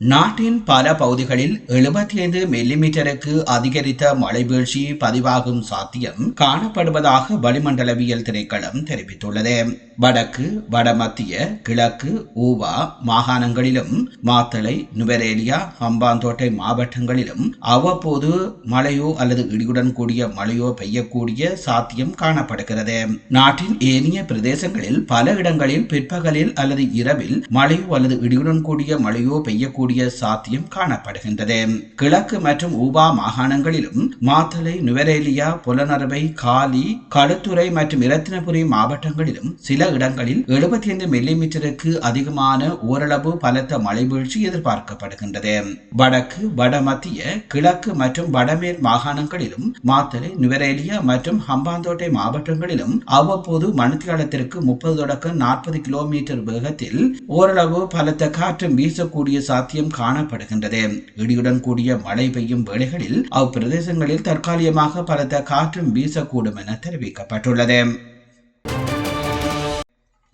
நாட்டின் பல பகுதிகளில் எழுபத்தி ஐந்து மில்லிமீட்டருக்கு அதிகரித்த மழை வீழ்ச்சி பதிவாகும் சாத்தியம் காணப்படுவதாக வளிமண்டலவியல் திணைக்களம் தெரிவித்துள்ளது. வடக்கு வடமத்திய கிழக்கு ஊவா மாகாணங்களிலும் மாத்தளை நுவரேலியா ஹம்பாந்தோட்டை மாவட்டங்களிலும் அவ்வப்போது மழையோ அல்லது இடியுடன் கூடிய மழையோ பெய்யக்கூடிய சாத்தியம் காணப்படுகிறது. நாட்டின் ஏனைய பிரதேசங்களில் பல இடங்களில் பிற்பகலில் அல்லது இரவில் மழையோ அல்லது இடியுடன் கூடிய மழையோ பெய்யக்கூடிய கூடிய சாத்தியம் காணப்படுகின்றது. கிழக்கு மற்றும் ஊபா மாகாணங்களிலும் மாத்தலை நுவரேலியா புலனறுவை காலி களுத்துறை மற்றும் இரத்தினபுரி மாவட்டங்களிலும் சில இடங்களில் எழுபத்தி ஐந்து மில்லிமீட்டருக்கு அதிகமான ஓரளவு பலத்த மழை வீழ்ச்சி எதிர்பார்க்கப்படுகின்றது. வடக்கு வடமத்திய கிழக்கு மற்றும் வடமேல் மாகாணங்களிலும் மாத்தலை நுவரேலியா மற்றும் ஹம்பாந்தோட்டை மாவட்டங்களிலும் அவ்வப்போது மணித்தியாலத்திற்கு முப்பது தொடக்கம் நாற்பது கிலோமீட்டர் வேகத்தில் ஓரளவு பலத்த காற்று வீசக்கூடிய சாத்தியம் காணப்படுகின்றது. இடியுடன் கூடிய மழை பெய்யும் வேளைகளில் அப்பிரதேசங்களில் தற்காலிகமாக பலத்த காற்றும் வீசக்கூடும் என தெரிவிக்கப்பட்டுள்ளது.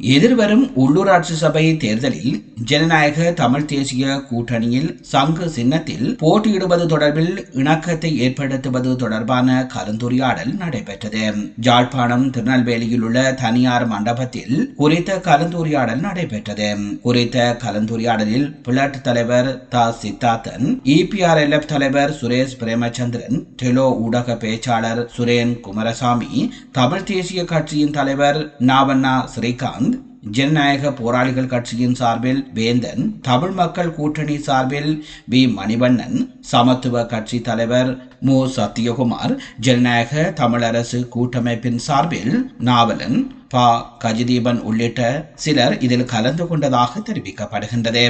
எதிர்வரும் உள்ளூராட்சி சபை தேர்தலில் ஜனநாயக தமிழ் தேசிய கூட்டணியில் சங்கு சின்னத்தில் போட்டியிடுவது தொடர்பில் இணக்கத்தை ஏற்படுத்துவது தொடர்பான கலந்துரையாடல் நடைபெற்றது. ஜாழ்ப்பாணம் திருநெல்வேலியில் உள்ள தனியார் மண்டபத்தில் குறித்த கலந்துரையாடல் நடைபெற்றது. குறித்த கலந்துரையாடலில் பிளட் தலைவர் த. சித்தார்த்தன் இபிஆர்எல்எஃப் தலைவர் சுரேஷ் பிரேமச்சந்திரன் டெலோ ஊடக பேச்சாளர் சுரேன் குமாரசாமி தமிழ் தேசிய கட்சியின் தலைவர் நாவண்ணா ஸ்ரீகாந்த் ஜனநாயக போராளிகள் கட்சியின் சார்பில் வேந்தன் தமிழ் மக்கள் கூட்டணி சார்பில் வி. மணிவண்ணன் சமத்துவ கட்சி தலைவர் மு. சத்யகுமார் ஜனநாயக தமிழரசு கூட்டமைப்பின் சார்பில் நாவலன் ப. கஜதீபன் உள்ளிட்ட சிலர் இதில் கலந்து கொண்டதாக தெரிவிக்கப்படுகின்றது.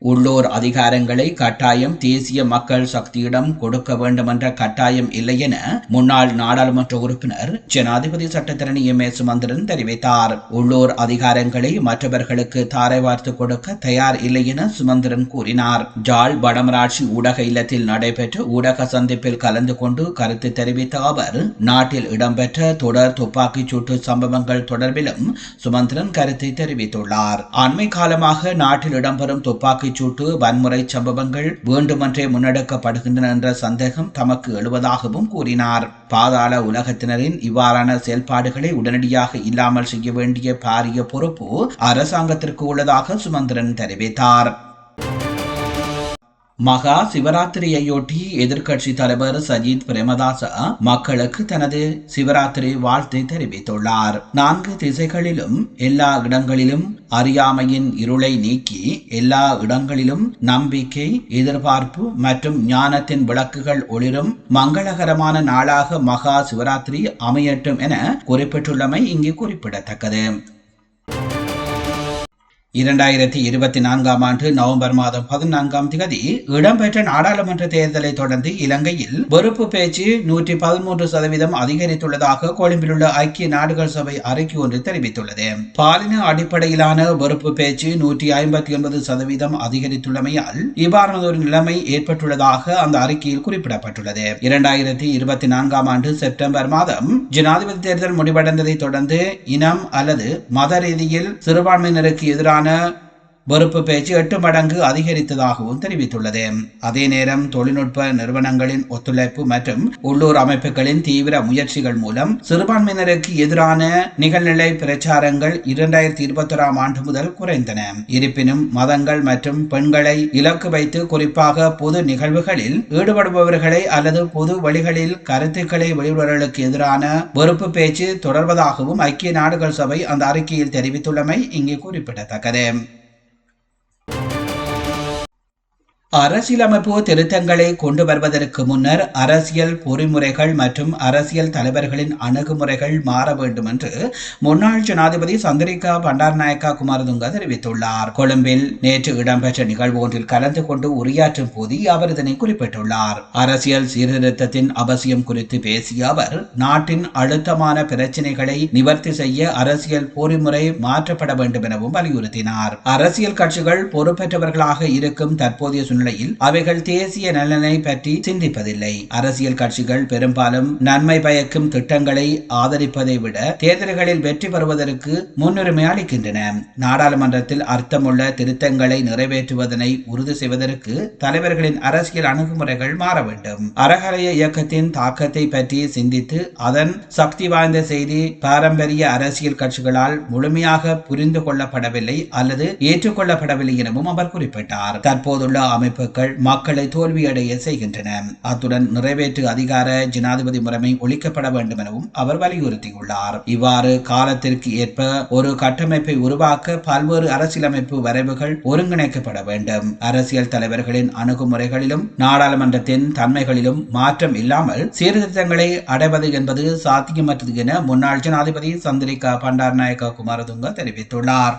உள்ளூர் அதிகாரங்களை கட்டாயம் தேசிய மக்கள் சக்தியிடம் கொடுக்க வேண்டும் என்ற கட்டாயம் இல்லை என முன்னாள் நாடாளுமன்ற உறுப்பினர் ஜனாதிபதி சட்டத்தரணி எம். ஏ சுமந்திரன் தெரிவித்தார். உள்ளூர் அதிகாரங்களை மற்றவர்களுக்கு தாரை வார்த்து கொடுக்க தயார் இல்லை என சுமந்திரன் கூறினார். ஜாழ் வடமராட்சி ஊடக இல்லத்தில் நடைபெற்ற ஊடக சந்திப்பில் கலந்து கொண்டு கருத்து தெரிவித்த அவர் நாட்டில் இடம்பெற்ற தொடர் துப்பாக்கிச் சூட்டு சம்பவங்கள் தொடர்பிலும் சுமந்திரன் கருத்தை தெரிவித்துள்ளார். அண்மை காலமாக நாட்டில் இடம்பெறும் துப்பாக்கி துப்பாக்கிச்சூட்டு வன்முறை சம்பவங்கள் வேண்டுமென்றே முன்னெடுக்கப்படுகின்றன என்ற சந்தேகம் தமக்கு எழுவதாகவும் கூறினார். பாதாள உலகத்தினரின் இவ்வாறான செயல்பாடுகளை உடனடியாக இல்லாமல் செய்ய வேண்டிய பாரிய பொறுப்பு அரசாங்கத்திற்கு உள்ளதாக சுமந்திரன் தெரிவித்தார். மகா சிவராத்திரியையொட்டி எதிர்க்கட்சி தலைவர் சஜித் பிரேமதாச மக்களுக்கு தனது சிவராத்திரி வாழ்த்தை தெரிவித்துள்ளார். நான்கு திசைகளிலும் எல்லா இடங்களிலும் அறியாமையின் இருளை நீக்கி எல்லா இடங்களிலும் நம்பிக்கை எதிர்பார்ப்பு மற்றும் ஞானத்தின் விளக்குகள் ஒளிரும் மங்களகரமான நாளாக மகா சிவராத்திரி அமையட்டும் என குறிப்பிட்டுள்ளமை இங்கு குறிப்பிடத்தக்கது. இரண்டாயிரத்தி இருபத்தி நான்காம் ஆண்டு நவம்பர் மாதம் பதினான்காம் தேதி இடம்பெற்ற நாடாளுமன்ற தேர்தலை தொடர்ந்து இலங்கையில் வெறுப்பு பேச்சு நூற்றி பதிமூன்று சதவீதம் அதிகரித்துள்ளதாக கொழும்பில் உள்ள ஐக்கிய நாடுகள் சபை அறிக்கை ஒன்று தெரிவித்துள்ளது. பாலின அடிப்படையிலான வெறுப்பு பேச்சு நூற்றி ஐம்பத்தி ஒன்பது சதவீதம் அதிகரித்துள்ளமையால் இவ்வாறான ஒரு நிலைமை ஏற்பட்டுள்ளதாக அந்த அறிக்கையில் குறிப்பிடப்பட்டுள்ளது. இரண்டாயிரத்தி இருபத்தி நான்காம் ஆண்டு செப்டம்பர் மாதம் ஜனாதிபதி தேர்தல் முடிவடைந்ததை தொடர்ந்து இனம் அல்லது மத ரீதியில் சிறுபான்மையினருக்கு எதிரான tane வெறுப்பு பேச்சு எட்டு மடங்கு அதிகரித்ததாகவும் தெரிவித்துள்ளது. அதே நேரம் தொழில்நுட்ப நிறுவனங்களின் ஒத்துழைப்பு மற்றும் உள்ளூர் அமைப்புகளின் தீவிர முயற்சிகள் மூலம் சிறுபான்மையினருக்கு எதிரான நிகழ்நிலை பிரச்சாரங்கள் இரண்டாயிரத்தி இருபத்தி ஆண்டு முதல் குறைந்தன. இருப்பினும் மதங்கள் மற்றும் பெண்களை இலக்கு வைத்து குறிப்பாக பொது நிகழ்வுகளில் ஈடுபடுபவர்களை அல்லது பொது வழிகளில் கருத்துக்களை வெளியிடுபவர்களுக்கு எதிரான வெறுப்பு பேச்சு தொடர்வதாகவும் ஐக்கிய நாடுகள் சபை அந்த அறிக்கையில் தெரிவித்துள்ளமை இங்கே குறிப்பிடத்தக்கது. அரசியலமைப்பு திருத்தங்களை கொண்டு வருவதற்கு முன்னர் அரசியல் பொறிமுறைகள் மற்றும் அரசியல் தலைவர்களின் அணுகுமுறைகள் மாற வேண்டும் என்று முன்னாள் ஜனாதிபதி சந்திரிகா பண்டார்நாயக்கா குமாரதுங்க தெரிவித்துள்ளார். கொழும்பில் நேற்று இடம்பெற்ற நிகழ்வு ஒன்றில் கலந்து கொண்டு உரையாற்றும் போது அவர் இதனை குறிப்பிட்டுள்ளார். அரசியல் சீர்திருத்தத்தின் அவசியம் குறித்து பேசிய அவர் நாட்டின் அழுத்தமான பிரச்சினைகளை நிவர்த்தி செய்ய அரசியல் பொறிமுறை மாற்றப்பட வேண்டும் எனவும் வலியுறுத்தினார். அரசியல் கட்சிகள் பொறுப்பேற்றவர்களாக இருக்கும் தற்போதைய சூழ்நிலையில் அவைகள் தேசிய நலனை பற்றி சிந்திப்பதில்லை. அரசியல் கட்சிகள் பெரும்பாலும் நன்மை பயக்கும் திட்டங்களை ஆதரிப்பதை விட தேர்தல்களில் வெற்றி பெறுவதற்கு முன்னுரிமை அளிக்கின்றன. நாடாளுமன்றத்தில் அர்த்தமுள்ள திருத்தங்களை நிறைவேற்றுவதனை உறுதி செய்வதற்கு தலைவர்களின் அரசியல் அணுகுமுறைகள் மாற வேண்டும். அறகலைய இயக்கத்தின் தாக்கத்தை பற்றி சிந்தித்து அதன் சக்தி வாய்ந்த செய்தி பாரம்பரிய அரசியல் கட்சிகளால் முழுமையாக புரிந்து கொள்ளப்படவில்லை அல்லது ஏற்றுக்கொள்ளப்படவில்லை எனவும் அவர் குறிப்பிட்டார். தற்போதுள்ள அமைப்புகள் மக்களை தோல்வியடைய செய்கின்றன. அத்துடன் நிறைவேற்று அதிகார ஜனாதிபதி முறைமை ஒழிக்கப்பட வேண்டும் எனவும் அவர் வலியுறுத்தியுள்ளார். இவ்வாறு காலத்திற்கு ஏற்ப ஒரு கட்டமைப்பை உருவாக்க பல்வேறு அரசியலமைப்பு வரைவுகள் ஒருங்கிணைக்கப்பட வேண்டும். அரசியல் தலைவர்களின் அணுகுமுறைகளிலும் நாடாளுமன்றத்தின் தன்மைகளிலும் மாற்றம் இல்லாமல் சீர்திருத்தங்களை அடைவது என்பது சாத்தியமற்றது என முன்னாள் ஜனாதிபதி சந்திரிகா பண்டார்நாயக்கா குமாரதுங்க தெரிவித்துள்ளார்.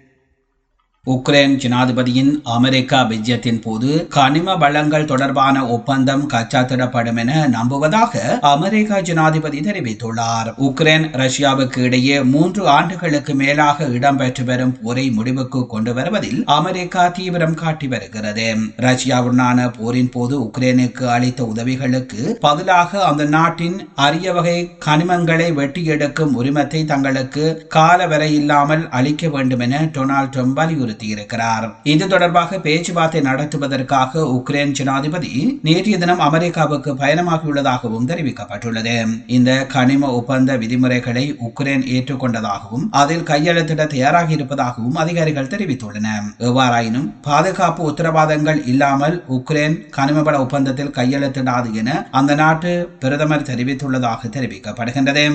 உக்ரைன் ஜனாதிபதியின் அமெரிக்கா விஜயத்தின் போது கனிம வளங்கள் தொடர்பான ஒப்பந்தம் கச்சாத்திடப்படும் என நம்புவதாக அமெரிக்கா ஜனாதிபதி தெரிவித்துள்ளார். உக்ரைன் ரஷ்யாவுக்கு இடையே மூன்று ஆண்டுகளுக்கு மேலாக இடம்பெற்று வரும் போரை முடிவுக்கு கொண்டு வருவதில் அமெரிக்கா தீவிரம் காட்டி வருகிறது. ரஷ்யாவுடனான போரின் போது உக்ரைனுக்கு அளித்த உதவிகளுக்கு பதிலாக அந்த நாட்டின் அரிய வகை கனிமங்களை வெட்டி எடுக்கும் உரிமத்தை தங்களுக்கு கால இல்லாமல் அளிக்க வேண்டும் என டொனால்ட் ட்ரம்ப் வலியுறுத்தி வலியுறுத்தியிருக்கிறார். இது தொடர்பாக பேச்சுவார்த்தை நடத்துவதற்காக உக்ரைன் ஜனாதிபதி நேற்றைய தினம் அமெரிக்காவுக்கு பயணமாகியுள்ளதாகவும் தெரிவிக்கப்பட்டுள்ளது. இந்த கனிம ஒப்பந்த விதிமுறைகளை உக்ரைன் ஏற்றுக்கொண்டதாகவும் அதில் கையெழுத்திட தயாராக இருப்பதாகவும் அதிகாரிகள் தெரிவித்துள்ளனர். எவ்வாறாயினும் பாதுகாப்பு உத்தரவாதங்கள் இல்லாமல் உக்ரைன் கனிமவள ஒப்பந்தத்தில் கையெழுத்திடாது என அந்த நாட்டு பிரதமர் தெரிவித்துள்ளதாக தெரிவிக்கப்படுகின்றது.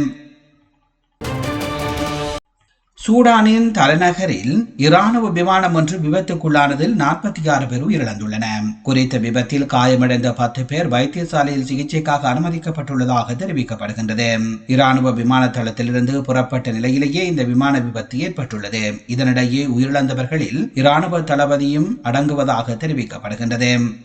சூடானின் தலைநகரில் இராணுவ விமானம் ஒன்று விபத்துக்குள்ளானதில் நாற்பத்தி ஆறு பேர் உயிரிழந்துள்ளன. குறித்த விபத்தில் காயமடைந்த பத்து பேர் வைத்தியசாலையில் சிகிச்சைக்காக அனுமதிக்கப்பட்டுள்ளதாக தெரிவிக்கப்படுகின்றது. இராணுவ விமான தளத்திலிருந்து புறப்பட்ட நிலையிலேயே இந்த விமான விபத்து ஏற்பட்டுள்ளது. இதனிடையே உயிரிழந்தவர்களில் இராணுவ தளபதியும் அடங்குவதாக தெரிவிக்கப்படுகின்றது.